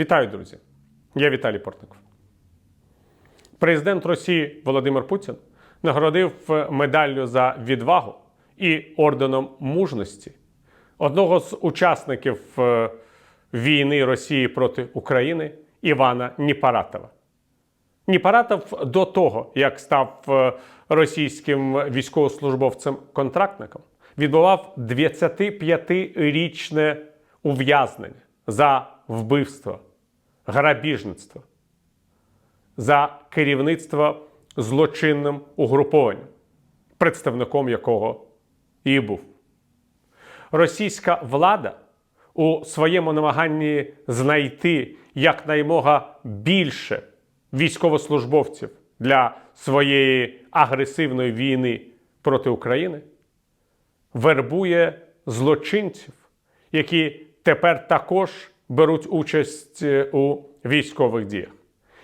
Вітаю, друзі! Я Віталій Портников. Президент Росії Володимир Путін нагородив медаллю за відвагу і орденом мужності одного з учасників е, війни Росії проти України Івана Ніпаратова. Ніпаратов до того, як став е, російським військовослужбовцем-контрактником, відбував 25-річне ув'язнення за вбивство, грабіжництво, за керівництво злочинним угрупованням, представником якого і був. Російська влада у своєму намаганні знайти якнаймога більше військовослужбовців для своєї агресивної війни проти України вербує злочинців, які тепер також беруть участь е, у військових діях.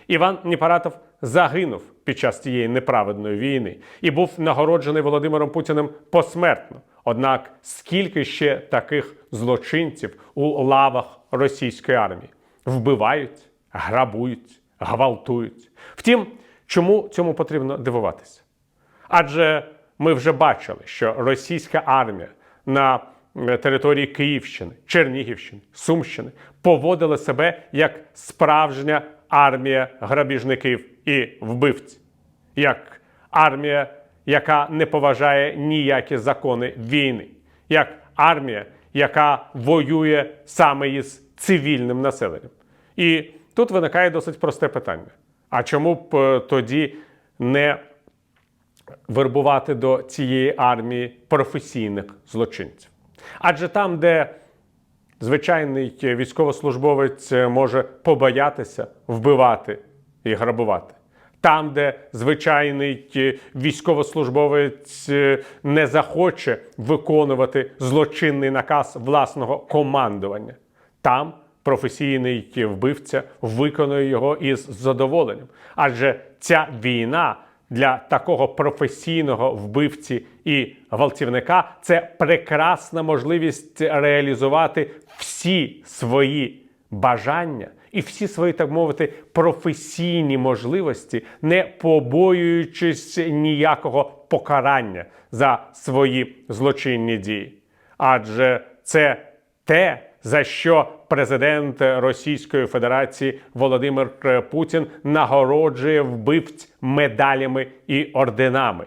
Іван Ніпаратов загинув під час цієї неправедної війни і був нагороджений Володимиром Путіним посмертно. Однак скільки ще таких злочинців у лавах російської армії вбивають, грабують, гвалтують? Втім, чому цьому потрібно дивуватися? Адже ми вже бачили, що російська армія на території Київщини, Чернігівщини, Сумщини поводила себе як справжня армія грабіжників і вбивців, як армія, яка не поважає ніякі закони війни, як армія, яка воює саме із цивільним населенням. І тут виникає досить просте питання: а чому б е, тоді не вербувати до цієї армії професійних злочинців? Адже там, де звичайний військовослужбовець може побоятися вбивати і грабувати. Там, де звичайний військовослужбовець не захоче виконувати злочинний наказ власного командування, там професійний вбивця виконує його із задоволенням. Адже ця війна для такого професійного вбивці і гвалтівника це прекрасна можливість реалізувати всі свої бажання і всі свої, так мовити, професійні можливості, не побоюючись ніякого покарання за свої злочинні дії. Адже це те, за що президент Російської Федерації Володимир Путін нагороджує вбивць медалями і орденами.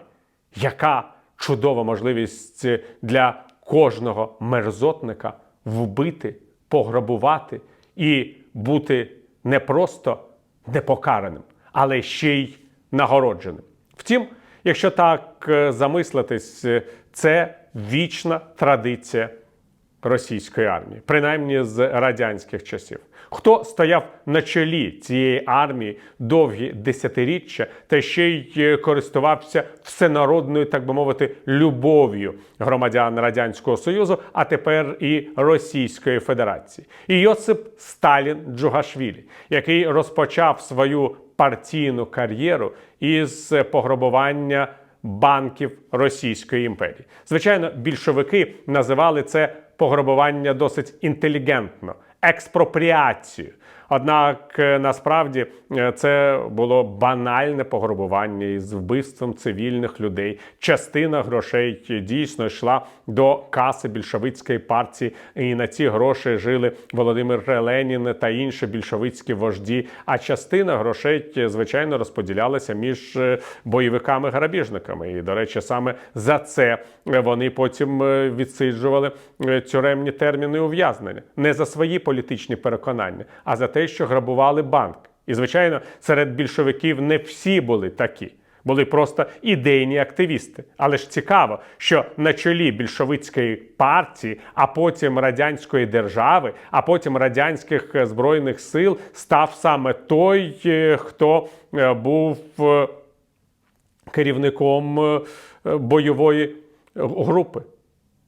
Яка чудова можливість для кожного мерзотника вбити, пограбувати і бути не просто непокараним, але ще й нагородженим. Втім, якщо так е, замислитись, е, це вічна традиція російської армії, принаймні з радянських часів. Хто стояв на чолі цієї армії довгі десятиріччя та ще й користувався всенародною, так би мовити, любов'ю громадян Радянського Союзу, а тепер і Російської Федерації, і Йосип Сталін Джугашвілі, який розпочав свою партійну кар'єру із пограбування банків Російської імперії. Звичайно, більшовики називали це пограбування досить інтелігентно, експропріацію. Однак е, насправді е, це було банальне пограбування із вбивством цивільних людей. Частина грошей дійсно йшла до каси більшовицької партії, і на ці гроші жили Володимир Ленін та інші більшовицькі вожді. А частина грошей, звичайно, розподілялася між е, бойовиками-грабіжниками. І, до речі, саме за це вони потім відсиджували тюремні терміни ув'язнення не за свої політичні переконання, а за те, що грабували банк. І, звичайно, серед більшовиків не всі були такі. Були просто ідейні активісти. Але ж цікаво, що на чолі більшовицької партії, а потім радянської держави, а потім радянських збройних сил став саме той, хто був керівником бойової групи,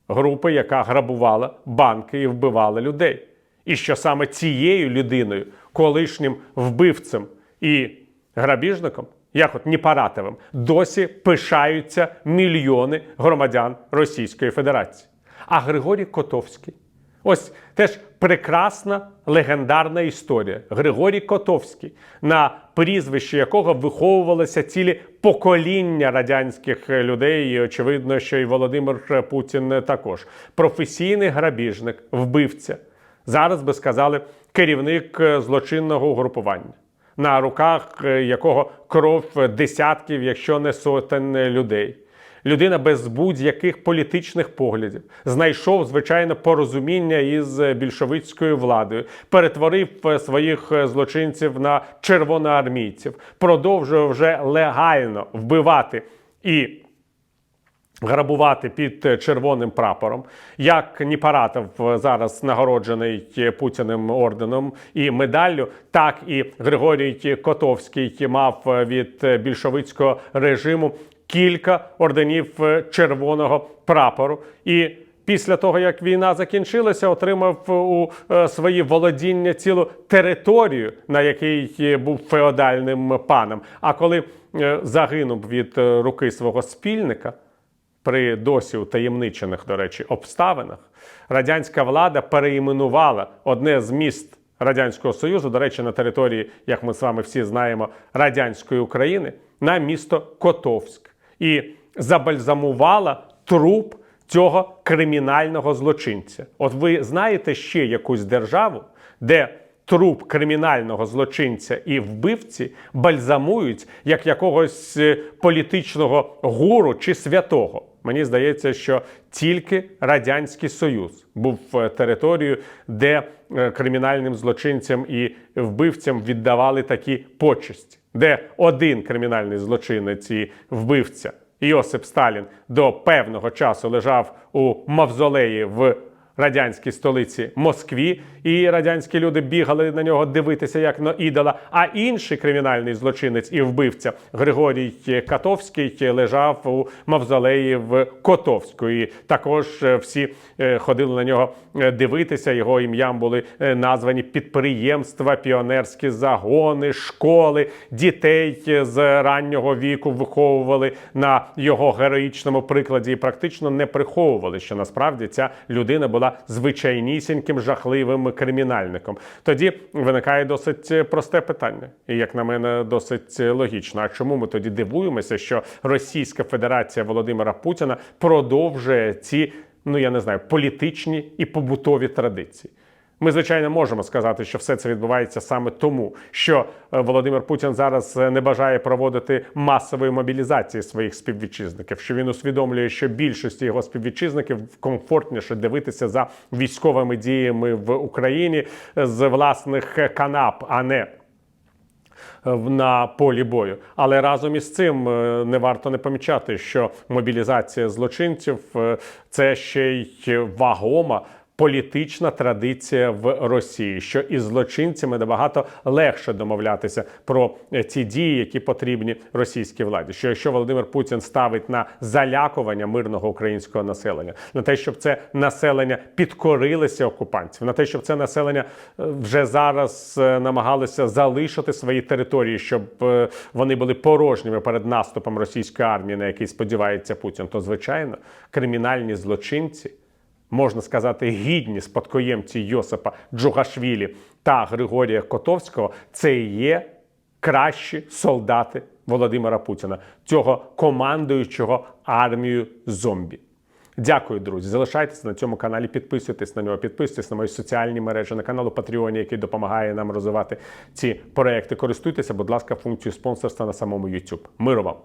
групи, яка грабувала банки і вбивала людей. І що саме цією людиною, колишнім вбивцем і грабіжником, як от Ніпаратовим, досі пишаються мільйони громадян Російської Федерації. А Григорій Котовський, Ось теж прекрасна легендарна історія. Григорій Котовський, на прізвище якого виховувалися цілі покоління радянських людей. І очевидно, що і Володимир Путін також професійний грабіжник, вбивця. Зараз би сказали керівник е, злочинного угрупування, на руках е, якого кров десятків, якщо не сотень людей. Людина без будь-яких політичних поглядів знайшов звичайно порозуміння із більшовицькою владою, перетворив е, своїх е, злочинців на червоноармійців, продовжує вже легально вбивати і грабувати під е, червоним прапором, як Ніпаратов е, зараз нагороджений е, Путіним орденом і медаллю, так і Григорій Котовський мав від більшовицького режиму кілька орденів червоного прапору. І після того, як війна закінчилася, отримав у свої володіння цілу територію, на якій був феодальним паном. А коли загинув від руки свого спільника, при досі утаємничених, до речі, обставинах радянська влада переіменувала одне з міст Радянського Союзу, до речі, на території, як ми з вами всі знаємо, радянської України, на місто Котовськ і забальзамувала труп цього кримінального злочинця. От ви знаєте ще якусь державу, де труп кримінального злочинця і вбивці бальзамують як якогось е, політичного гуру чи святого. Мені здається, що тільки Радянський Союз був е, територією, де е, кримінальним злочинцям і вбивцям віддавали такі почесті, де один кримінальний злочинець і вбивця Йосип Сталін до певного часу лежав у мавзолеї в радянській столиці Москві, і радянські люди бігали на нього дивитися як на ідола. А інший кримінальний злочинець і вбивця Григорій Катовський лежав у мавзолеї в Котовську. І також е, всі е, ходили на нього е, дивитися. Його ім'ям були названі підприємства, піонерські загони, школи, дітей з раннього віку виховували на його героїчному прикладі і практично не приховували, що насправді ця людина була звичайнісіньким жахливим кримінальником. Тоді виникає досить просте питання, і як на мене, досить логічно. А чому ми тоді дивуємося, що Російська Федерація Володимира Путіна продовжує ці, ну я не знаю, політичні і побутові традиції? Ми, звичайно, можемо сказати, що все це відбувається саме тому, що е, Володимир Путін зараз е, не бажає проводити масової мобілізації своїх співвітчизників. Що він усвідомлює, що більшості його співвітчизників комфортніше дивитися за військовими діями в Україні з власних канап, а не на полі бою. Але разом із цим е, не варто не помічати, що мобілізація злочинців е, це ще й вагома. Політична традиція в Росії, що із злочинцями набагато легше домовлятися про е, ті дії, які потрібні російській владі. Що якщо Володимир Путін ставить на залякування мирного українського населення, на те, щоб це населення підкорилося окупантів, на те, щоб це населення е, вже зараз е, намагалося залишити свої території, щоб е, вони були порожніми перед наступом російської армії, на який сподівається Путін, то звичайно кримінальні злочинці можна сказати, гідні спадкоємці Йосипа Джугашвілі та Григорія Котовського, це і є кращі солдати Володимира Путіна, цього командуючого армією зомбі. Дякую, друзі. Залишайтеся на цьому каналі, підписуйтесь на нього, підписуйтесь на мої соціальні мережі, на канал у Патреоні, який допомагає нам розвивати ці проекти. Користуйтеся, будь ласка, функцією спонсорства на самому YouTube. Миру вам!